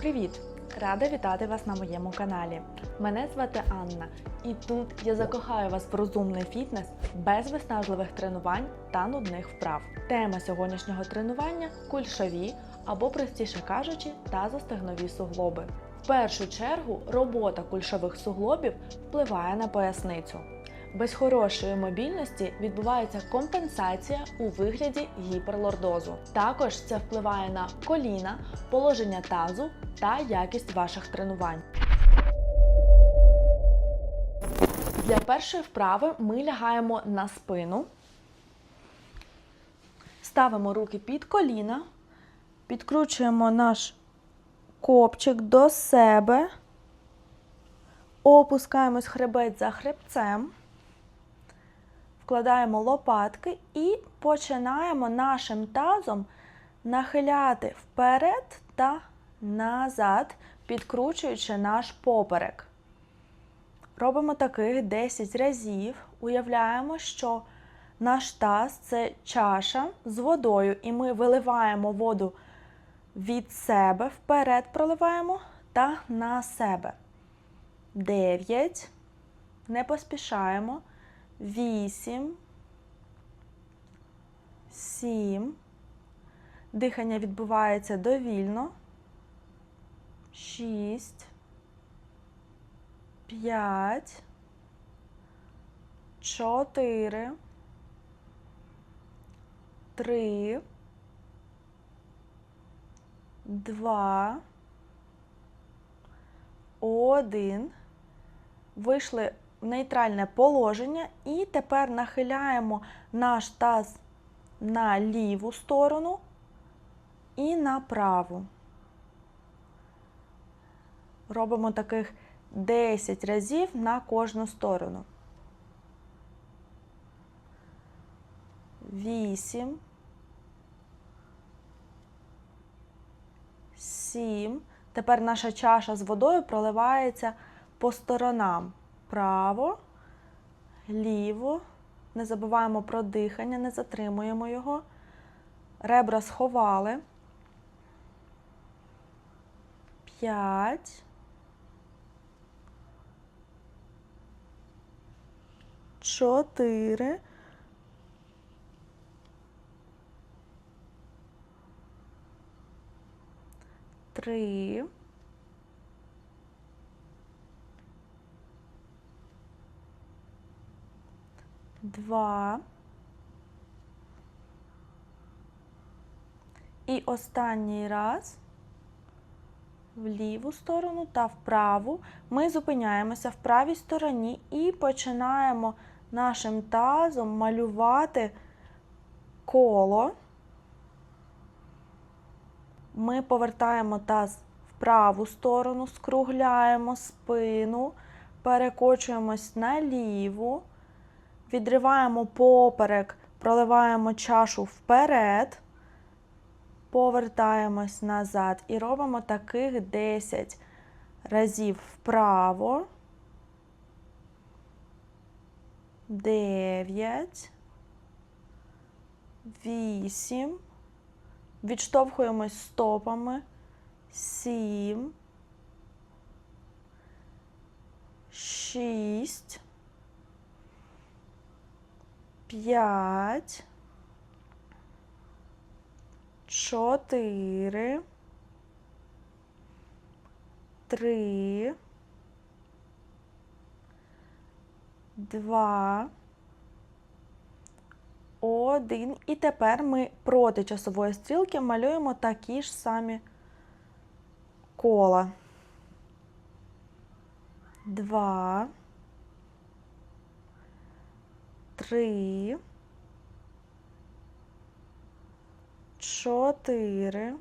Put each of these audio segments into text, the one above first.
Привіт! Рада вітати вас на моєму каналі. Мене звати Анна, і тут я закохаю вас в розумний фітнес без виснажливих тренувань та нудних вправ. Тема сьогоднішнього тренування кульшові або, простіше кажучи, тазостегнові суглоби. В першу чергу робота кульшових суглобів впливає на поясницю. Без хорошої мобільності відбувається компенсація у вигляді гіперлордозу. Також це впливає на коліна, положення тазу та якість ваших тренувань. Для першої вправи ми лягаємо на спину, ставимо руки під коліна, підкручуємо наш копчик до себе, опускаємось хребет за хребцем вкладаємо лопатки і починаємо нашим тазом нахиляти вперед та назад, підкручуючи наш поперек. Робимо таких 10 разів. Уявляємо, що наш таз це чаша з водою, і ми виливаємо воду від себе, вперед проливаємо та на себе. 9. Не поспішаємо вісім, сім. Дихання відбувається довільно. Шість, п'ять, чотири, три, два, один. Вийшли в нейтральне положення і тепер нахиляємо наш таз на ліву сторону і на праву. Робимо таких 10 разів на кожну сторону. 8 7 Тепер наша чаша з водою проливається по сторонам право, ліво. Не забуваємо про дихання, не затримуємо його. Ребра сховали. П'ять. Чотири. Три. Два. І останній раз в ліву сторону та в праву. Ми зупиняємося в правій стороні і починаємо нашим тазом малювати коло. Ми повертаємо таз в праву сторону, скругляємо спину, перекочуємось на ліву. Відриваємо поперек, проливаємо чашу вперед, повертаємось назад і робимо таких 10 разів вправо. 9, 8. Відштовхуємось стопами. 7, 6 п'ять, чотири, три, два, один. І тепер ми проти часової стрілки малюємо такі ж самі кола. Два три, чотири.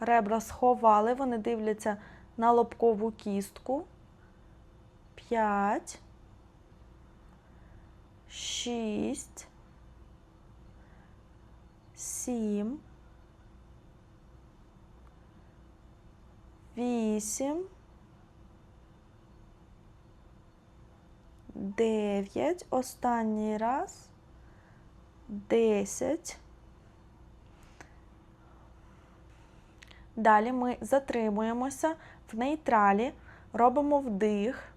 Ребра сховали, вони дивляться на лобкову кістку. П'ять, шість, сім, вісім. Дев'ять. Останній раз. Десять. Далі ми затримуємося в нейтралі, робимо вдих.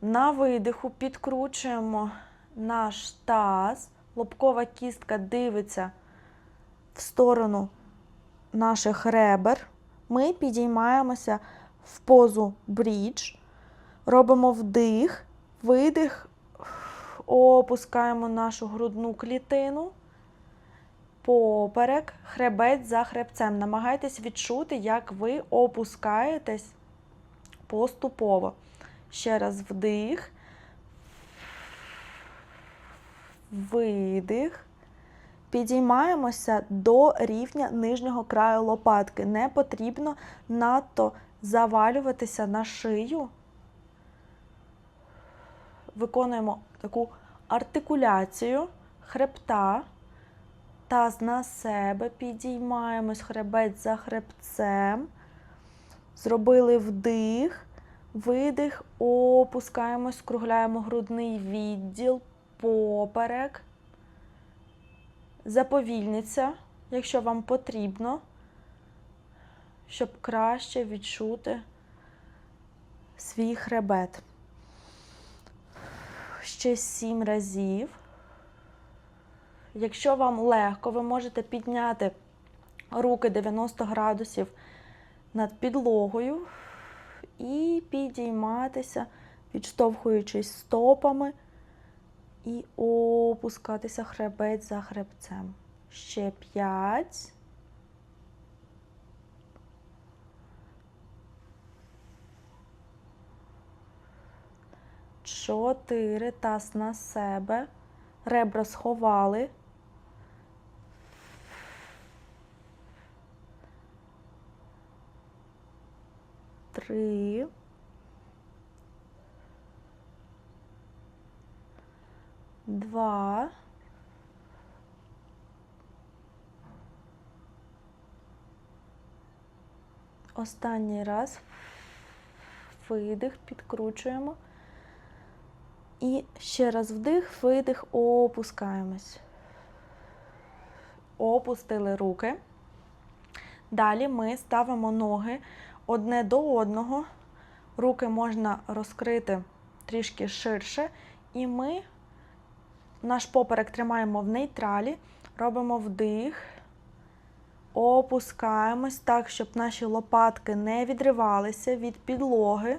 На видиху підкручуємо наш таз, лобкова кістка дивиться в сторону наших ребер. Ми підіймаємося в позу брідж, робимо вдих, видих, опускаємо нашу грудну клітину, поперек, хребець за хребцем. Намагайтесь відчути, як ви опускаєтесь поступово. Ще раз вдих, видих. Підіймаємося до рівня нижнього краю лопатки. Не потрібно надто завалюватися на шию. Виконуємо таку артикуляцію хребта. Таз на себе підіймаємось, хребець за хребцем. Зробили вдих, видих, опускаємось, скругляємо грудний відділ, поперек. Заповільніться, якщо вам потрібно, щоб краще відчути свій хребет. Ще сім разів. Якщо вам легко, ви можете підняти руки 90 градусів над підлогою і підійматися, підштовхуючись стопами і опускатися хребець за хребцем. Ще п'ять. Чотири. Таз на себе. Ребра сховали. Три. Два. Останній раз. Видих, підкручуємо. І ще раз вдих, видих, опускаємось. Опустили руки. Далі ми ставимо ноги одне до одного. Руки можна розкрити трішки ширше. І ми наш поперек тримаємо в нейтралі, робимо вдих, опускаємось так, щоб наші лопатки не відривалися від підлоги.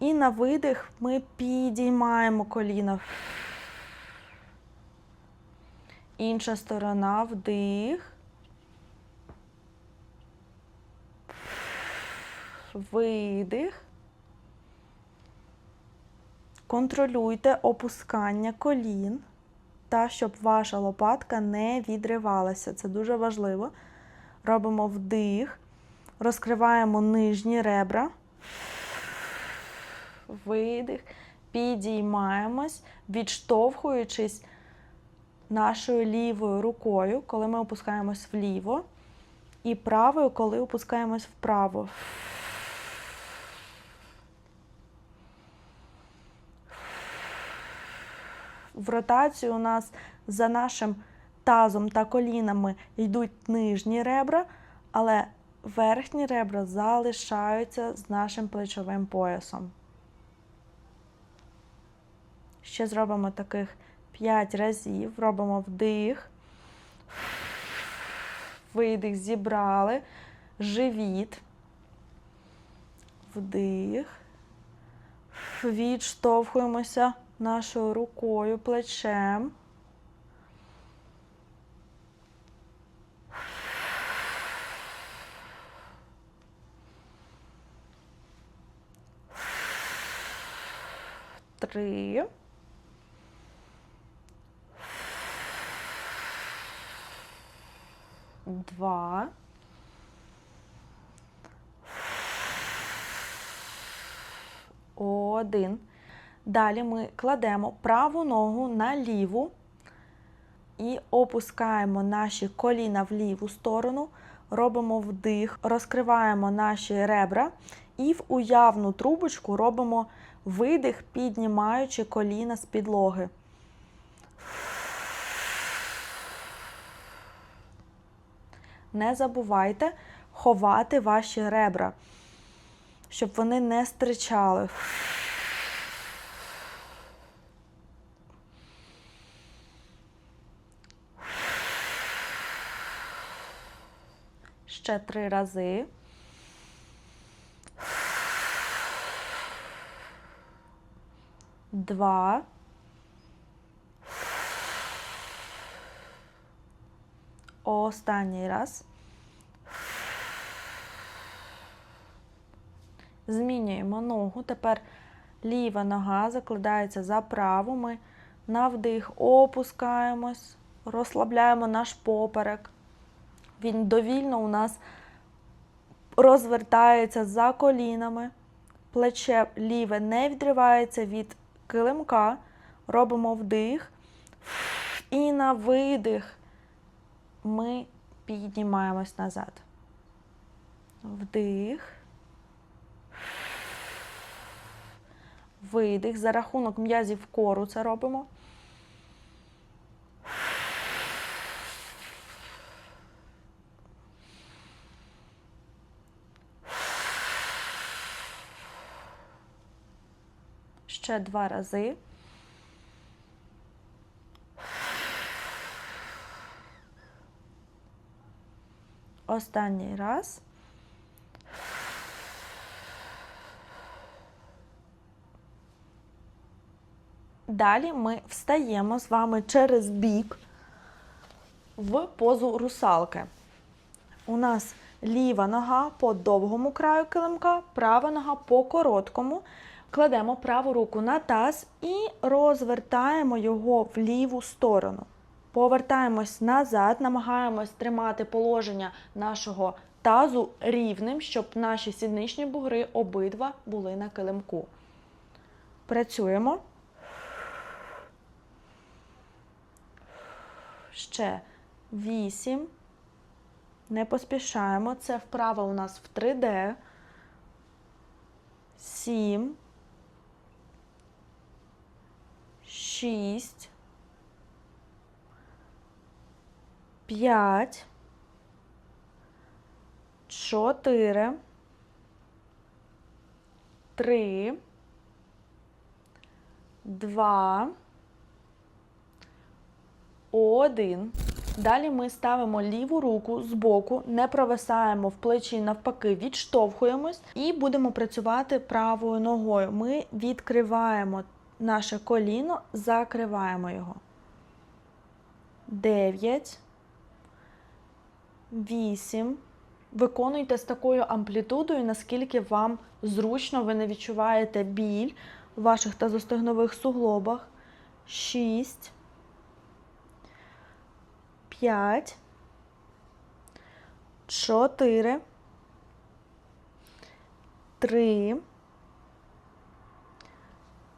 І на видих ми підіймаємо коліна. Інша сторона вдих. Видих. Контролюйте опускання колін, та щоб ваша лопатка не відривалася. Це дуже важливо. Робимо вдих, розкриваємо нижні ребра, видих, підіймаємось, відштовхуючись нашою лівою рукою, коли ми опускаємось вліво, і правою, коли опускаємось вправо. в ротацію у нас за нашим тазом та колінами йдуть нижні ребра, але верхні ребра залишаються з нашим плечовим поясом. Ще зробимо таких 5 разів. Робимо вдих, видих, зібрали, живіт, вдих, відштовхуємося нашою рукою, плечем. Три. Два. Один. Далі ми кладемо праву ногу на ліву і опускаємо наші коліна в ліву сторону, робимо вдих, розкриваємо наші ребра і в уявну трубочку робимо видих, піднімаючи коліна з підлоги. Не забувайте ховати ваші ребра, щоб вони не стричали. Ще три рази. Два. Останній раз. Змінюємо ногу. Тепер ліва нога закладається за праву. Ми на вдих опускаємось, розслабляємо наш поперек. Він довільно у нас розвертається за колінами. Плече ліве не відривається від килимка. Робимо вдих. І на видих ми піднімаємось назад. Вдих. Видих. За рахунок м'язів кору це робимо. Ще два рази. Останній раз. Далі ми встаємо з вами через бік в позу русалки. У нас ліва нога по довгому краю килимка, права нога по короткому. Кладемо праву руку на таз і розвертаємо його в ліву сторону. Повертаємось назад, намагаємось тримати положення нашого тазу рівним, щоб наші сідничні бугри обидва були на килимку. Працюємо. Ще 8. Не поспішаємо. Це вправа у нас в 3D. 7. 6. 5. 4. 3. 2. Один. Далі ми ставимо ліву руку з боку, не провисаємо в плечі, навпаки, відштовхуємось і будемо працювати правою ногою. Ми відкриваємо наше коліно, закриваємо його. 9. 8. Виконуйте з такою амплітудою, наскільки вам зручно, ви не відчуваєте біль в ваших тазостегнових суглобах. 6. 5, 4, 3,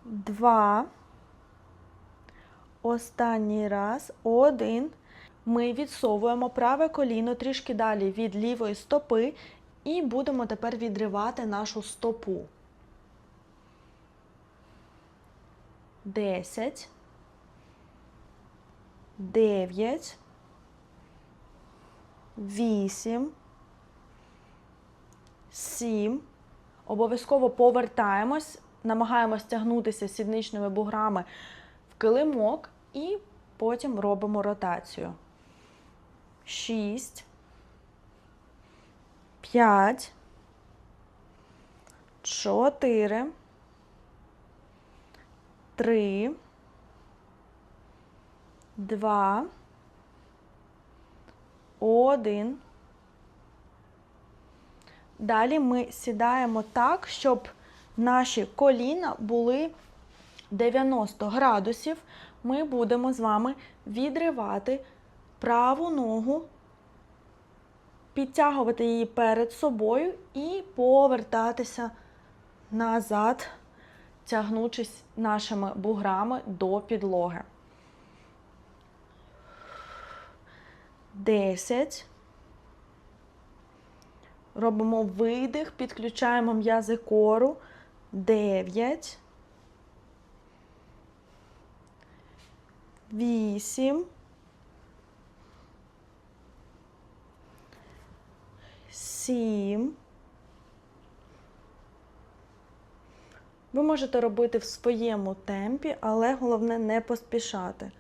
2, останній раз, один. Ми відсовуємо праве коліно трішки далі від лівої стопи і будемо тепер відривати нашу стопу. 10, 9, вісім, сім. Обов'язково повертаємось, намагаємось тягнутися сідничними буграми в килимок і потім робимо ротацію. Шість. П'ять. Чотири. Три. Два. Один. Далі ми сідаємо так, щоб наші коліна були 90 градусів. Ми будемо з вами відривати праву ногу, підтягувати її перед собою і повертатися назад, тягнучись нашими буграми до підлоги. 10. Робимо видих, підключаємо м'язи кору. 9. 8. Сім. Ви можете робити в своєму темпі, але головне не поспішати.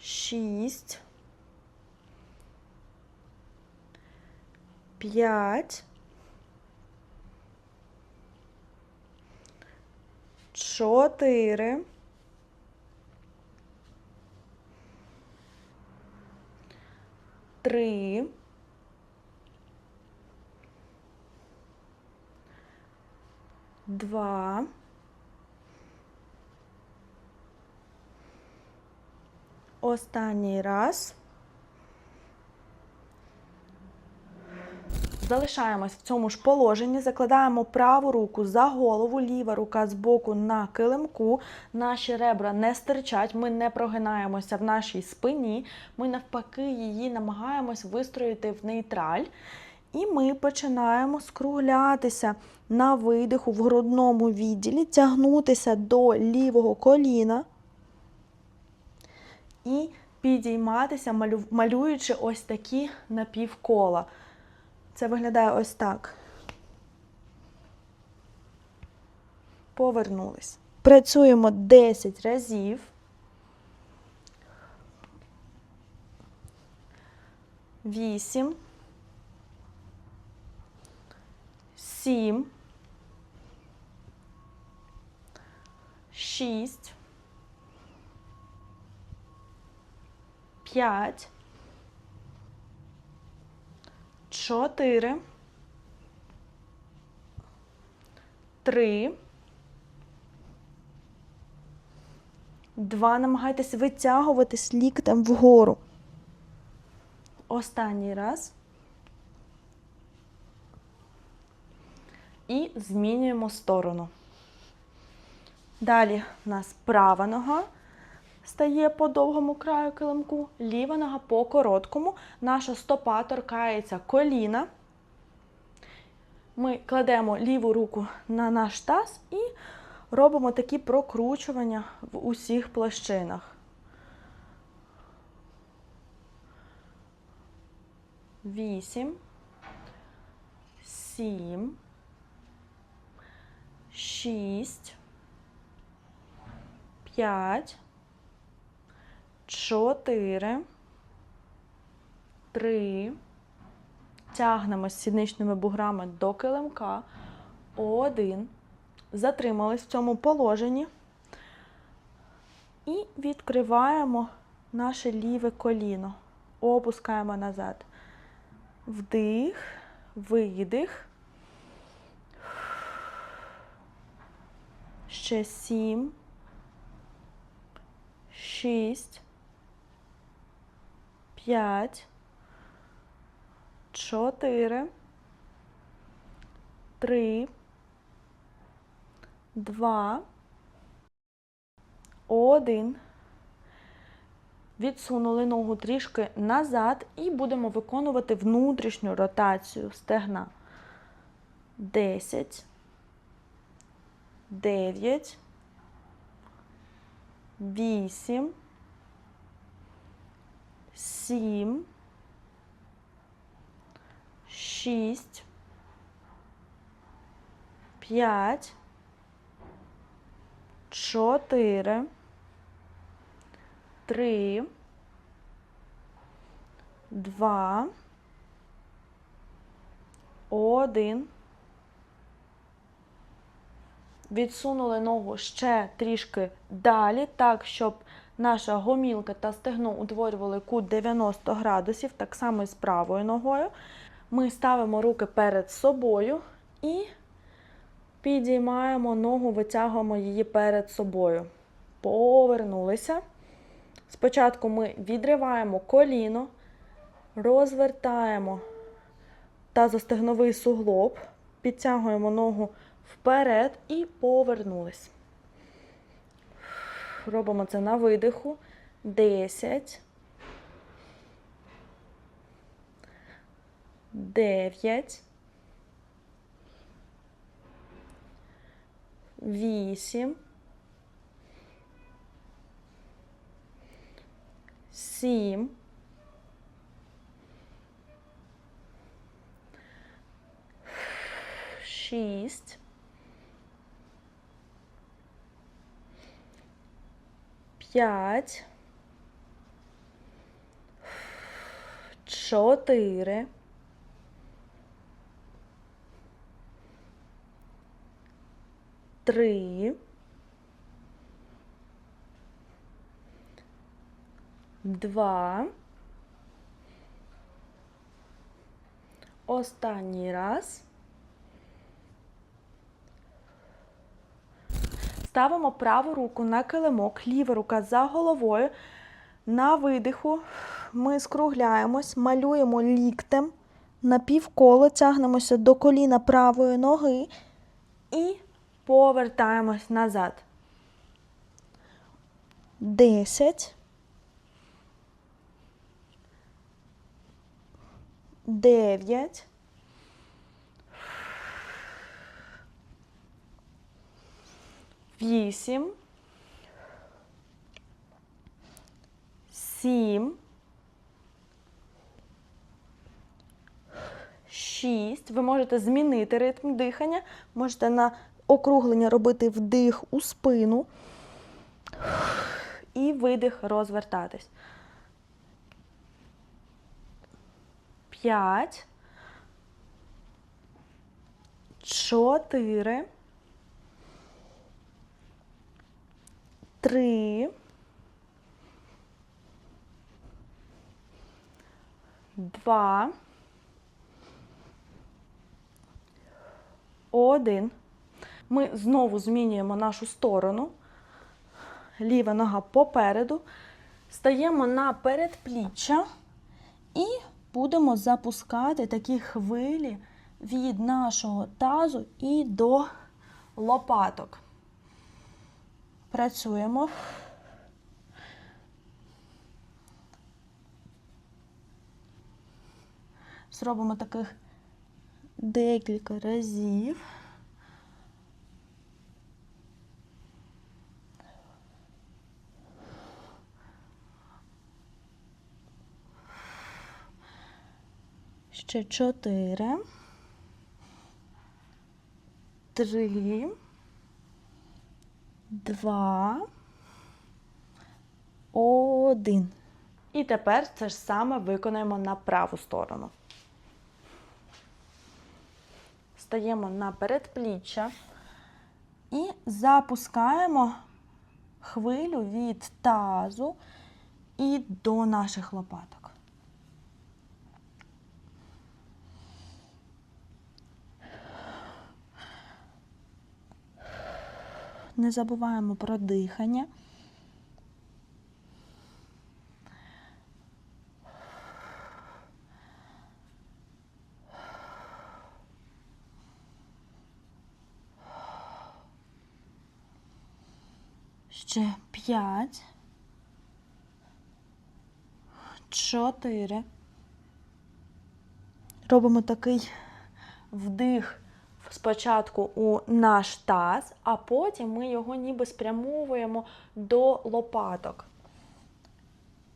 Шість. П'ять. Чотири. Три. Два. Останній раз. Залишаємось в цьому ж положенні, закладаємо праву руку за голову, ліва рука з боку на килимку. Наші ребра не стирчать, ми не прогинаємося в нашій спині. Ми навпаки її намагаємось вистроїти в нейтраль. І ми починаємо скруглятися на видиху в грудному відділі, тягнутися до лівого коліна і підійматися, малюючи ось такі напівкола. Це виглядає ось так. Повернулись. Працюємо 10 разів. Вісім. Сім. Шість. П'ять. Чотири. Три. Два. Намагайтесь витягуватись ліктем вгору. Останній раз. І змінюємо сторону. Далі у нас права нога стає по довгому краю килимку, ліва нога по короткому. Наша стопа торкається коліна. Ми кладемо ліву руку на наш таз і робимо такі прокручування в усіх площинах. Вісім. Сім. Шість. П'ять. Чотири. Три. Тягнемо сідничними буграми до килимка. Один. Затримались в цьому положенні. І відкриваємо наше ліве коліно. Опускаємо назад. Вдих, видих. Ще сім. Шість. П'ять. Чотири. Три. Два. Один. Відсунули ногу трішки назад і будемо виконувати внутрішню ротацію стегна. Десять. Дев'ять. Вісім. Сім. Шість. П'ять. Чотири. Три. Два. Один. Відсунули ногу ще трішки далі, так, щоб наша гомілка та стегно утворювали кут 90 градусів, так само і з правою ногою. Ми ставимо руки перед собою і підіймаємо ногу, витягуємо її перед собою. Повернулися. Спочатку ми відриваємо коліно, розвертаємо тазостегновий суглоб, підтягуємо ногу вперед і повернулись. Робимо це на видиху. 10. 9. 8. 7. шість. П'ять. Чотири. Три. Два. Останній раз. Ставимо праву руку на килимок, ліва рука за головою. На видиху ми скругляємось, малюємо ліктем на півколо, тягнемося до коліна правої ноги і повертаємось назад. Десять. Дев'ять. Вісім. Сім. Шість. Ви можете змінити ритм дихання. Можете на округлення робити вдих у спину. І видих розвертатись. П'ять. Чотири. Три. Два. Один. Ми знову змінюємо нашу сторону. Ліва нога попереду. Стаємо на передпліччя і будемо запускати такі хвилі від нашого тазу і до лопаток. Працюємо. Зробимо таких декілька разів. Ще чотири. Три. Два. Один. І тепер це ж саме виконаємо на праву сторону. Стаємо на передпліччя і запускаємо хвилю від тазу і до наших лопаток. Не забуваємо про дихання. Ще п'ять. Чотири. Робимо такий вдих спочатку у наш таз, а потім ми його ніби спрямовуємо до лопаток.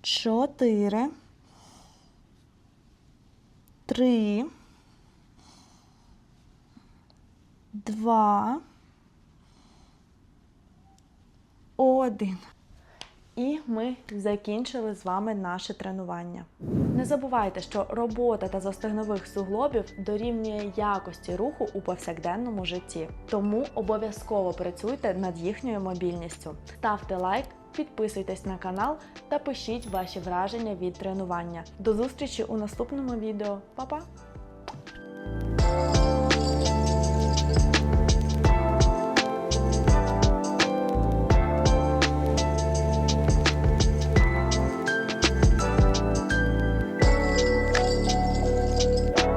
Чотири. Три. Два. Один. І ми закінчили з вами наше тренування. Не забувайте, що робота та застигнових суглобів дорівнює якості руху у повсякденному житті. Тому обов'язково працюйте над їхньою мобільністю. Ставте лайк, підписуйтесь на канал та пишіть ваші враження від тренування. До зустрічі у наступному відео. Па-па!